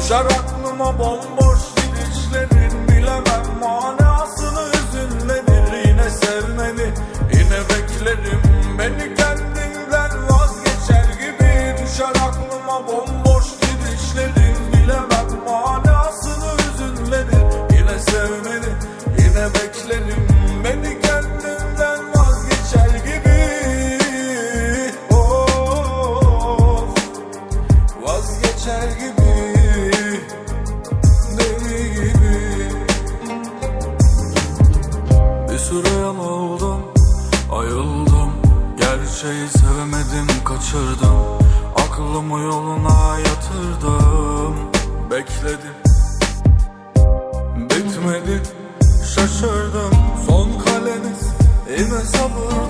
Düşer aklıma bomboş gidişlerin süre yanıldım Ayıldım. Gerçeği sevemedim kaçırdım. Aklımı yoluna yatırdım. Bekledim Bitmedi. Şaşırdım. Son kaleniz Yine sabırdı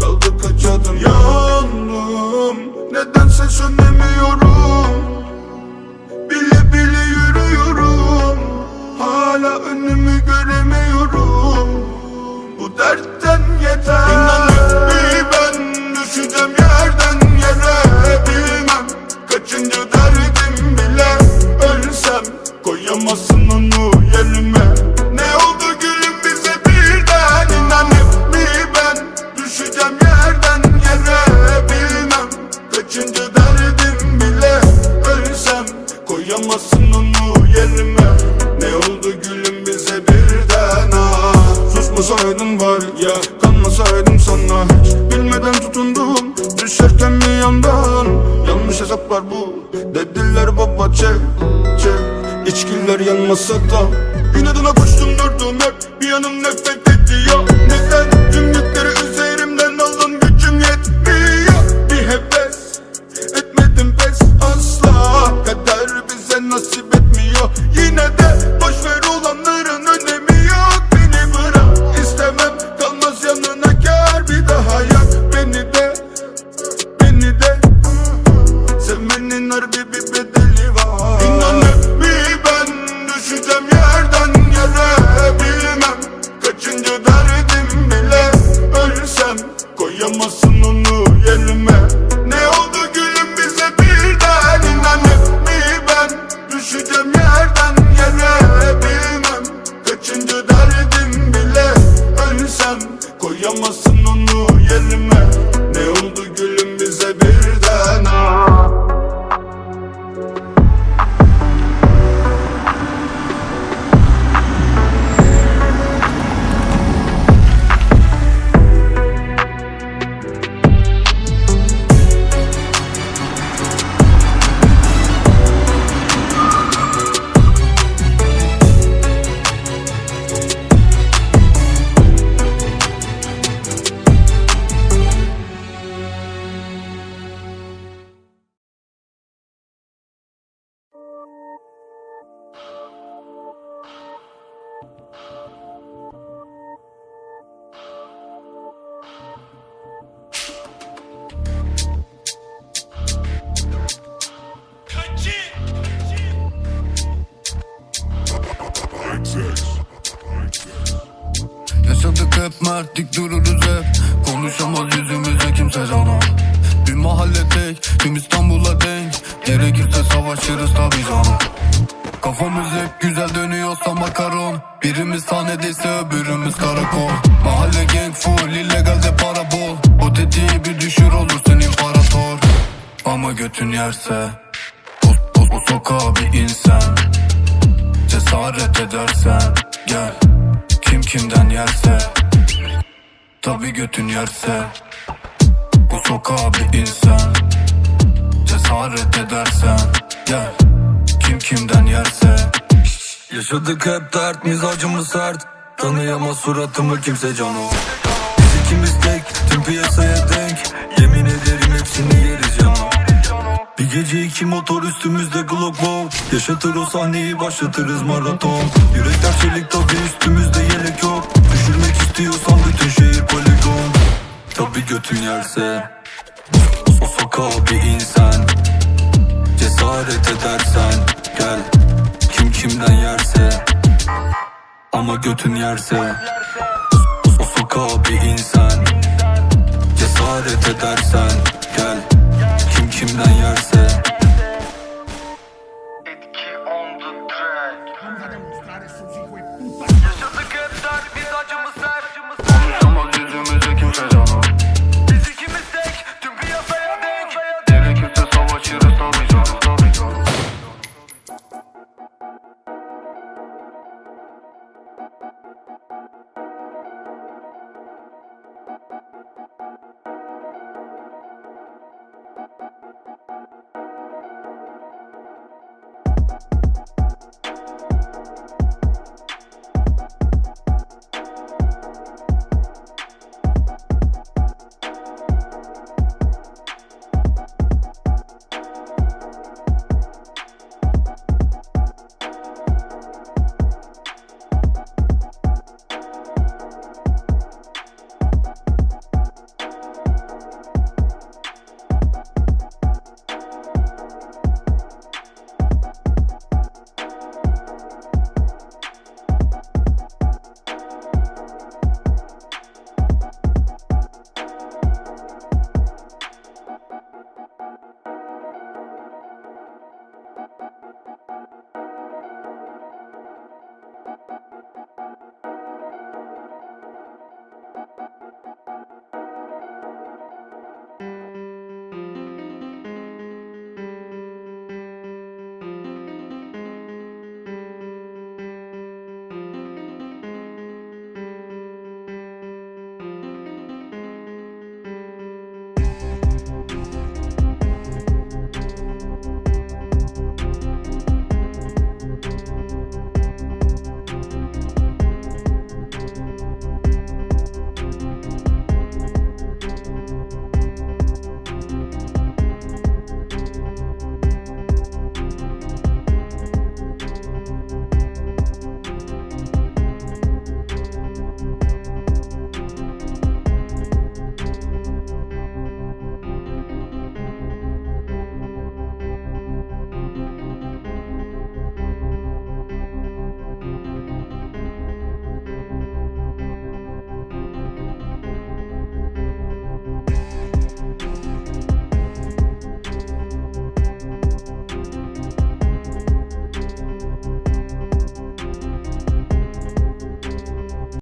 kaldı kaç adım? Yandım nedense sönemiyorum. Bile bile yürüyorum. Hala önümü göremiyorum. Bu dertten yeter. İnanır mı ben düşeceğim yerden yere. Bilmem kaçıncı derdim bile. Ölsem koyamazsın onu yerime Susmasaydın var ya kanmasaydım sana. Hiç Bilmeden tutundum düşerken bir yandan. Yanlış hesaplar bu dediler baba çek çek. İçkiler yanmasa da. İnadına koştum durdum hep bir yanım nefret ediyor The. Hep mertlik dururuz hep. Konuşamaz yüzümüze kimse cana Bir mahalle tek tüm İstanbul'a denk. Gerekirse savaşırız tabi canım Kafamız hep güzel dönüyorsa makaron. Birimiz sahnedeyse öbürümüz karakol. Mahalle gang full illegalde para bol O tetiği bir düşür olursun imparator. Ama götün yerse O, o, o sokağa bir insan Cesaret edersen gel kimden yerse Tabi götün yerse. Bu sokağa bir insan. Cesaret edersen Gel. Kim kimden yerse. Yaşadık hep dert mizacımız sert. Tanıyamaz suratımı kimse cano Biz ikimiz tek tüm piyasaya denk. Yemin ederim hepsini yeriz cano bir gece iki motor üstümüzde Glock wow Yaşatır o sahneyi başlatırız maraton. Yürekler çelik tabi üstümüzde O sokağa bir insan. Cesaret edersen Gel. Kim kimden yerse. Ama götün yerse. Sokağa bir insan. Cesaret edersen